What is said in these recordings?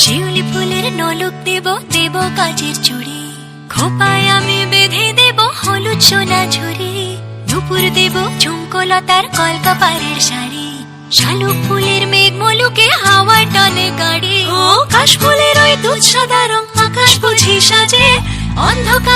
শিউলি ফুলের নলক দেব দেব কাজের চুড়ি খোপায় আমি বেঁধে দেব হলুদ সোনা ঝুড়ি দুপুর দেব ঝুমকলতার কলকা পাড়ের শাড়ি। শালুক ফুলের মেঘ মলুকে হাওয়া টানে গাড়ি। ও কাশ ফুলের ওই দুধ সাদা রং আকাশ বুঝি সাজে। অন্ধকার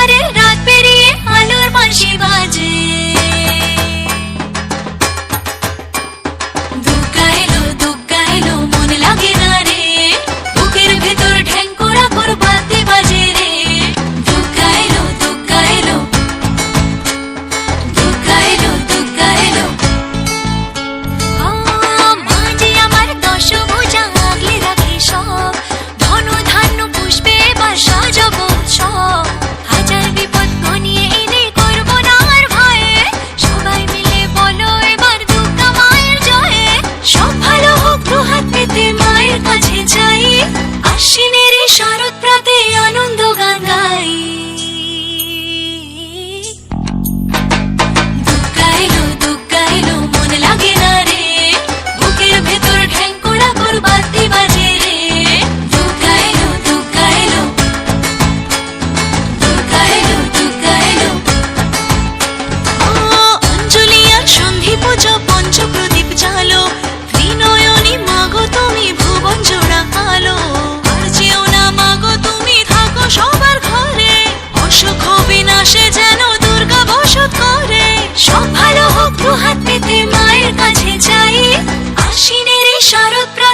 শারদ প্রাতে আনন্দ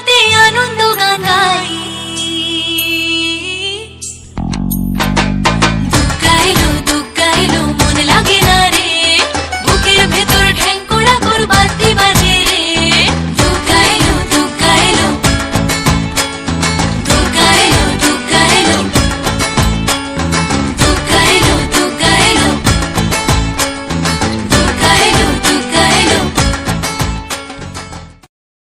ਤੇ ਆਨੰਦ